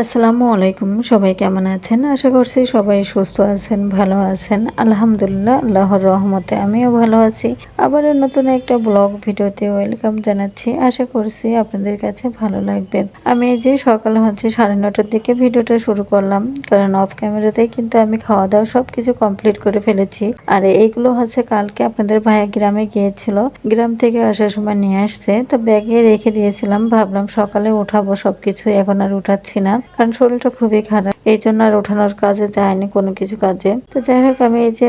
আসসালামু আলাইকুম, সবাই কেমন আছেন? আশা করছি সবাই সুস্থ আছেন, ভালো আছেন। আলহামদুলিল্লাহ, আল্লাহর রহমতে আমিও ভালো আছি। আবার নতুন একটা ব্লগ ভিডিওতে ওয়েলকাম জানাচ্ছি। আশা করছি আপনাদের কাছে ভালো লাগবে। আমি এই যে সকাল হচ্ছে সাড়ে নটার দিকে ভিডিওটা শুরু করলাম, কারণ অফ ক্যামেরাতেই কিন্তু আমি খাওয়া দাওয়া সব কিছু কমপ্লিট করে ফেলেছি। আর এইগুলো হচ্ছে কালকে আপনাদের ভাইয়া গ্রামে গিয়েছিল। গ্রাম থেকে আসার সময় নিয়ে আসছে। তো ব্যাগে রেখে দিয়েছিলাম, ভাবলাম সকালে উঠাবো সবকিছু, এখন আর উঠাচ্ছি না। কারণ শরীরটা খুবই খারাপ। এই জন্য আর ওঠানোর কাজে যায়নি কোনো কিছু কাজে। তো যাই হোক, আমি এই যে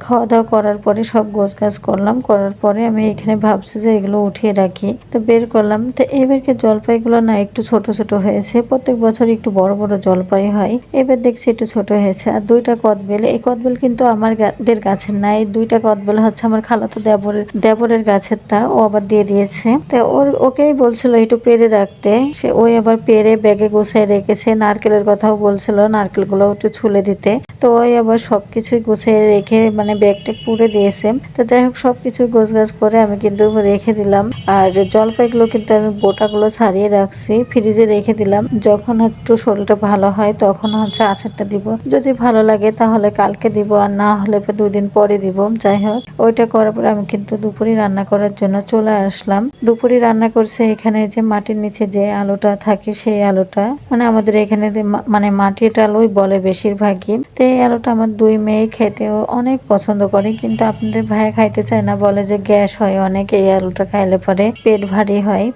খাওয়া দাওয়া করার পরে সব গোছ গাছ করলাম। করার পরে আমি এখানে ভাবছি যে এগুলো উঠিয়ে রাখি। তো বের করলাম। তো এবারকে জলপাইগুলো না একটু ছোট ছোট হয়েছে। প্রত্যেক বছর একটু বড় বড় জলপাই হয়। এবার দেখছি একটু ছোট হয়েছে। আর দুইটা কদবেল। এই কদবেল কিন্তু আমার দের গাছের না। এই দুইটা কদবেল হচ্ছে আমার খালাতো দেবরের দেবরের গাছের তা ও আবার দিয়ে দিয়েছে। তো ওর ওকেই বলছিল একটু পেরে রাখতে। সে ওই আবার পেরে ব্যাগে গোছায় রেখেছে, নারকেলের কথাও বলছিল, নারকেলগুলো একটু ছুলে দিতে। তো ওই আবার সবকিছুই গুছিয়ে রেখে মানে ব্যাগটা পুড়ে দিয়েছে। তো যাই হোক, সবকিছু গোছ গাছ করে আমি কিন্তু রেখে দিলাম। আর জলপাইগুলো কিন্তু আমি গোটাগুলো ছাড়িয়ে রাখছি, ফ্রিজে রেখে দিলাম। যখন একটু শরীরটা ভালো হয়, তখন হচ্ছে আচারটা দিব। যদি ভালো লাগে, তাহলে কালকে দিব, আর না হলে দুদিন পরে দিব। যাই হোক, ওইটা করার পর আমি কিন্তু দুপুরে রান্না করার জন্য চলে আসলাম। দুপুরে রান্না করছে এখানে যে মাটির নিচে যে আলুটা থাকে, সেই আলুটা। মানে আমাদের এখানে মানে মাটির আলুই বলে বেশিরভাগই। তো এই আলুটা আমার দুই মেয়ে খেতেও অনেক পছন্দ করে, কিন্তু আপনাদের ভাইয়া খাইতে চায় না, বলে যে গ্যাস হয় অনেক, এই আলুটা খাইলে পরে পেট ভারী হয়।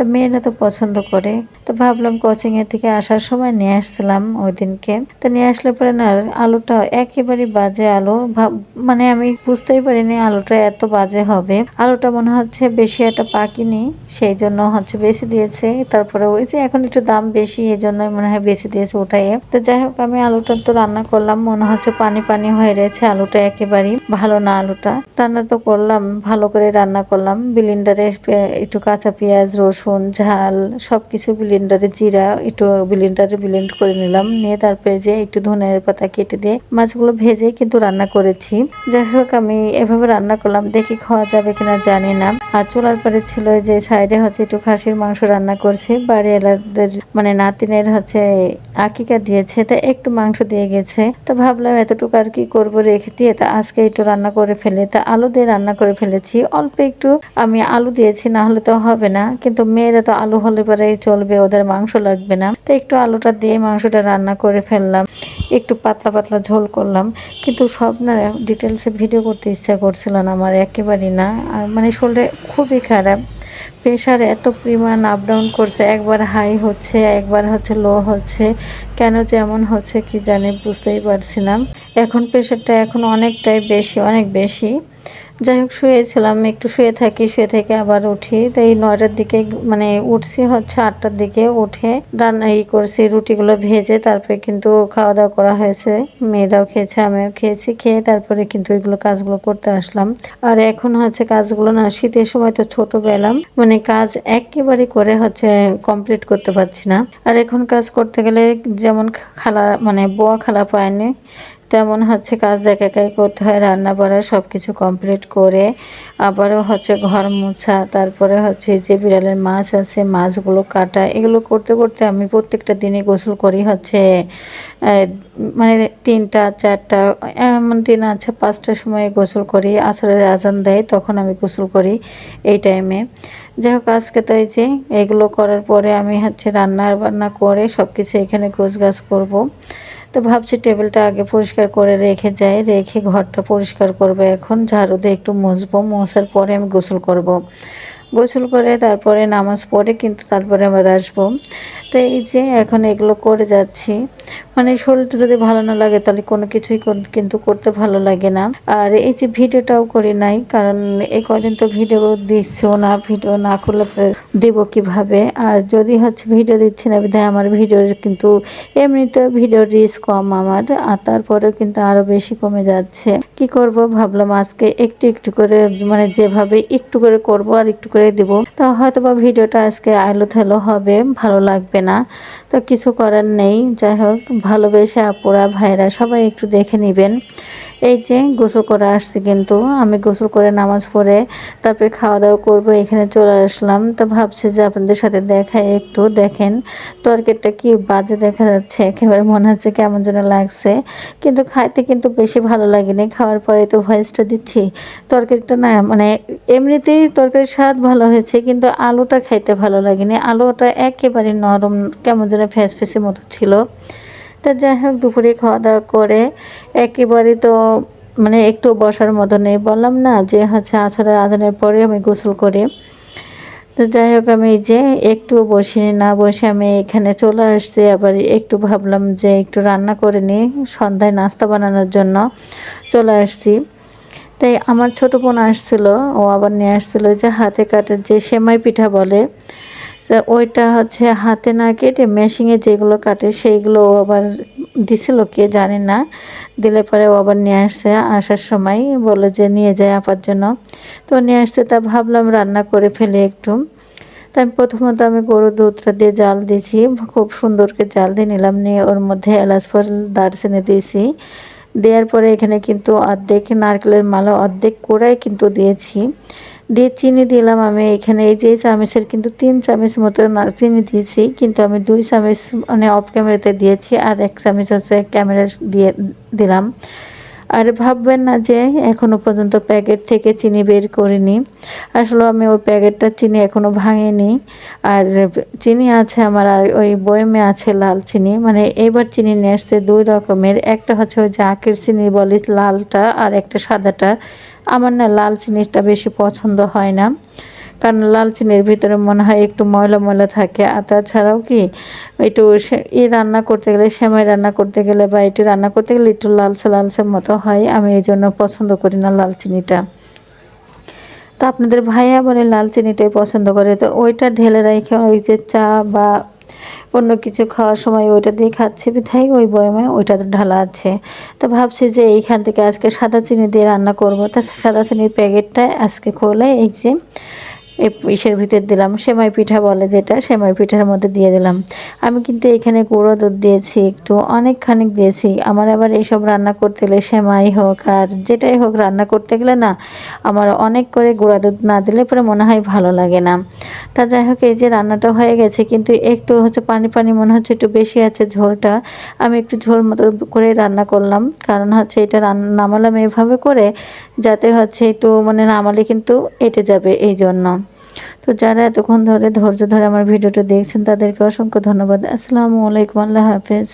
তো মেয়েরা তো পছন্দ করে। তো ভাবলাম কোচিং এর থেকে আসার সময় নিয়ে আসছিলাম ওই দিনকে। তো নিয়ে আসলে পরে না, আলুটা একেবারে বাজে আলু। মানে আমি বুঝতেই পারিনি আলুটা এত বাজে হবে। আলুটা মনে হচ্ছে বেশি একটা পাকিনি, সেই জন্য হচ্ছে বেশি দিয়েছে। তারপরে ওই যে এখন একটু দাম বেশি, এই জন্য মনে হয় বেশি দিয়েছে ওটাই। তো যাই হোক, আমি আলুটা তো রান্না করলাম, মনে হচ্ছে পানি পানি হয়ে রয়েছে আলুটা একেবারেই। ভালো না আলুটা। রান্না তো করলাম, ভালো করে রান্না করলাম। বিলিন্ডারে একটু কাঁচা পেঁয়াজ, রসুন ঝাল, সবকিছু বিলিন্ডারে জিরা, একটু বিলিন্ডারে বিলিন্ড করে নিলাম। নিয়ে তারপরে যে একটু ধনের পাতা কেটে দিয়ে মাছগুলো ভেজে কিন্তু রান্না করেছি। যাই হোক, আমি এভাবে রান্না করলাম। দেখি খাওয়া যাবে কিনা জানি না। আর চুলার পরে ছিল যে সাইডে হচ্ছে একটু খাসির মাংস রান্না করছে। বাড়িওয়ালাদের মানে নাতিনের হচ্ছে আকিকা দিয়েছে, তা একটু মাংস দিয়ে গেছে। তো ভাবলাম এতটুকু আর কি করব রেখে দিয়ে, তা আজকে একটু রান্না করে ফেলে। তা আলু দিয়ে রান্না করে ফেলেছি। অল্প একটু আমি আলু দিয়েছি, না হলে তো হবে না। কিন্তু মেয়েরা তো আলু হলে পরে চলবে, ওদের মাংস লাগবে না। তো একটু আলুটা দিয়ে মাংসটা রান্না করে ফেললাম। একটু পাতলা পাতলা ঝোল করলাম। কিন্তু সব না ডিটেলসে ভিডিও করতে ইচ্ছা করছিল না আমার, একেবারেই না। আর মানে শরীরে খুবই খারাপ। প্রেশার এত পরিমাণ আপ ডাউন করছে, একবার হাই হচ্ছে, একবার হচ্ছে লো হচ্ছে। কেন যেমন হচ্ছে কি জানি, বুঝতেই পারছি না। এখন প্রেশারটা এখন অনেকটাই বেশি, অনেক বেশি। যাই হোক, শুয়েছিলাম, একটু শুয়ে থাকি, শুয়ে থেকে আবার উঠি। তো এই নয়টার দিকে মানে উঠছি হচ্ছে আটটার দিকে, উঠে রান্না ই করছি, রুটিগুলো ভেজে তারপরে কিন্তু খাওয়া দাওয়া করা হয়েছে। মেয়েরাও খেয়েছে, আমিও খেয়েছি, খেয়ে তারপরে কিন্তু এগুলো কাজগুলো করতে আসলাম। আর এখন হচ্ছে কাজগুলো না, শীতের সময় তো ছোটবেলা মানে কাজ একেবারে করে হচ্ছে কমপ্লিট করতে পারছি না। আর এখন কাজ করতে গেলে যেমন খালা মানে বোয়া খালা পায়নি তেমন হচ্ছে কাজ একা করতে হয়, রান্না বাড়া সব কিছু কমপ্লিট করে আবারও হচ্ছে ঘর মোছা, তারপরে হচ্ছে যে বিড়ালের মাছ আছে, মাছগুলো কাটা, এগুলো করতে করতে আমি প্রত্যেকটা দিনে গোসল করি হচ্ছে মানে তিনটা, চারটা, এমন দিন আছে পাঁচটার সময় গোসল করি আসরের আজান দেয়, তখন আমি গোসল করি এই টাইমে যাই হোক, আজকে তো এই যে এগুলো করার পরে আমি হচ্ছে রান্না বান্না করে সব কিছু এখানে গোছ গাছ করব। তো ভাবছি টেবিলটা আগে পরিষ্কার করে রেখে যাই। রেখে ঘরটা পরিষ্কার করব এখন। ঝাড়ু দিয়ে একটু মুছবো। মশার পরে আমি গোসল করব। গোসল করে তারপরে নামাজ পড়ে, কিন্তু তারপরে আবার আসব। তো এই যে এখন এগুলো করে যাচ্ছি। মানে শরীরটা যদি ভালো না লাগে, তাহলে কোনো কিছুই কিন্তু করতে ভালো লাগে না। আর এই যে ভিডিওটাও করি নাই, কারণ এই কদিন তো ভিডিও দিচ্ছেও না ভিডিও না করলে দিব কীভাবে? আর যদি হচ্ছে ভিডিও দিচ্ছি না, বিধায় আমার ভিডিওর কিন্তু এমনিতে ভিডিও রিস কম আমার, আর তারপরেও কিন্তু আরও বেশি কমে যাচ্ছে। কি করব ভাবলাম, আজকে একটু একটু করে মানে যেভাবে একটু করে করব আর একটু করে দিব, তো হয়তো বা ভিডিওটা আজকে আলো থেলো হবে, ভালো লাগবে না। তো কিছু করার নেই, যাই হোক ভালোবেসে আপুরা ভাইরা সবাই একটু দেখে নেবেন। এই যে গোসল করে আসছি কিন্তু, আমি গোসল করে নামাজ পড়ে তারপরে খাওয়া দাওয়া করব, এখানে চলে আসলাম। তো ভাবছি যে আপনাদের সাথে দেখাই একটু দেখেন, তরকারিটা কি বাজে দেখা যাচ্ছে, একেবারে মনে হচ্ছে কেমন যেন লাগছে। কিন্তু খাইতে কিন্তু বেশি ভালো লাগেনি, খাওয়ার পরে তো ভয়েসটা দিচ্ছি। তরকারিটা না মানে এমনিতেই তরকারির স্বাদ ভালো হয়েছে, কিন্তু আলুটা খাইতে ভালো লাগেনি। আলুটা একেবারে নরম, কেমন যেন ফ্যাস ফেসের মতো ছিল। তা যাই হোক, দুপুরে খাওয়া দাওয়া করে একেবারে তো মানে একটু বসার মতো নেই। বললাম না যে হচ্ছে আছাড়া আজানের পরে আমি গোসল করি। তো যাই হোক, আমি যে একটু বসিনি, না বসে আমি এখানে চলে আসছি। আবার একটু ভাবলাম যে একটু রান্না করে নিই, সন্ধ্যায় নাস্তা বানানোর জন্য চলে আসছি। তাই আমার ছোটো বোন আসছিল, ও আবার নিয়ে আসছিল যে হাতে কাটার যে সেমাই পিঠা বলে ওইটা হচ্ছে হাতে না কেটে মেশিনে যেগুলো কাটে সেইগুলো আবার দিছিল কে জানি না। দিলে পরে ও আবার নিয়ে আসছে, আসার সময় বলল যে নিয়ে যায় আপার জন্য। তো নিয়ে আসতে তা ভাবলাম রান্না করে ফেলে একটু। তো আমি প্রথমত আমি গরু দুধটা দিয়ে জাল দিয়েছি, খুব সুন্দর করে জাল দিয়ে নিলাম, নিয়ে ওর মধ্যে এলাচ ফল, দারচিনি দিয়েছি। দেওয়ার পরে এখানে কিন্তু অর্ধেক নারকেলের মালা অর্ধেক কোড়াই কিন্তু দিয়েছি। দিয়ে চিনি দিলাম আমি। এখানে এই যে চামচের কিন্তু তিন চামচ মতো চিনি দিয়েছি, কিন্তু আমি দুই চামচ মানে অফ ক্যামেরাতে দিয়েছি আর এক চামচ হচ্ছে ক্যামেরা দিয়ে দিলাম। আর ভাববেন না যে এখনও পর্যন্ত প্যাকেট থেকে চিনি বের করিনি। আসলে আমি ওই প্যাকেটটা চিনি এখনও ভাঙিনি। আর চিনি আছে আমার, আর ওই বয়মে আছে লাল চিনি। মানে এবার চিনি নিয়ে আসছে দুই রকমের। একটা হচ্ছে ওই আখের চিনি বলি লালটা, আর একটা সাদাটা। আমার না লাল চিনিটা বেশি পছন্দ হয় না। কারণ লাল চিনির ভিতরে মনে হয় একটু ময়লা ময়লা থাকে। আর তাছাড়াও কি, একটু ই রান্না করতে গেলে, সেমাই রান্না করতে গেলে বা এটি রান্না করতে গেলে একটু লালসে লালসে মতো হয়। আমি এই জন্য পছন্দ করি না লাল চিনিটা। তো আপনাদের ভাইয়া বলে লাল চিনিটাই পছন্দ করে। তো ওইটা ঢেলে রেখে ওই যে চা বা অন্য কিছু খাওয়ার সময় ওইটা দিয়ে খাচ্ছে বিধাই ওই বয়মে ওইটা ঢালা আছে। তো ভাবছি যে এইখান থেকে আজকে সাদা চিনি দিয়ে রান্না করব। তা সাদা চিনির প্যাকেটটা আজকে খোলে এই যে ইসের ভিতর দিলাম। সেমাই পিঠা বলে যেটা, সেমাই পিঠার মধ্যে দিয়ে দিলাম। আমি কিন্তু এখানে গুঁড়ো দুধ দিয়েছি, একটু অনেকখানি দিয়েছি। আমার আবার এইসব রান্না করতে গেলে সেমাই হোক আর যেটাই হোক রান্না করতে গেলে না, আমার অনেক করে গুঁড়া দুধ না দিলে পরে মনে হয় ভালো লাগে না। তা যাই হোক, এই যে রান্নাটা হয়ে গেছে, কিন্তু একটু হচ্ছে পানি পানি মনে হচ্ছে একটু বেশি আছে ঝোলটা। আমি একটু ঝোল মতো করে রান্না করলাম, কারণ হচ্ছে এটা রান্না নামালাম এভাবে করে, যাতে হচ্ছে একটু মানে নামালে কিন্তু এটে যাবে এই জন্য তো যারা এতক্ষণ ধরে ধৈর্য ধরে আমার ভিডিওটা দেখছেন, তাদেরকে অসংখ্য ধন্যবাদ। আসসালামু আলাইকুম, আল্লাহ হাফেজ।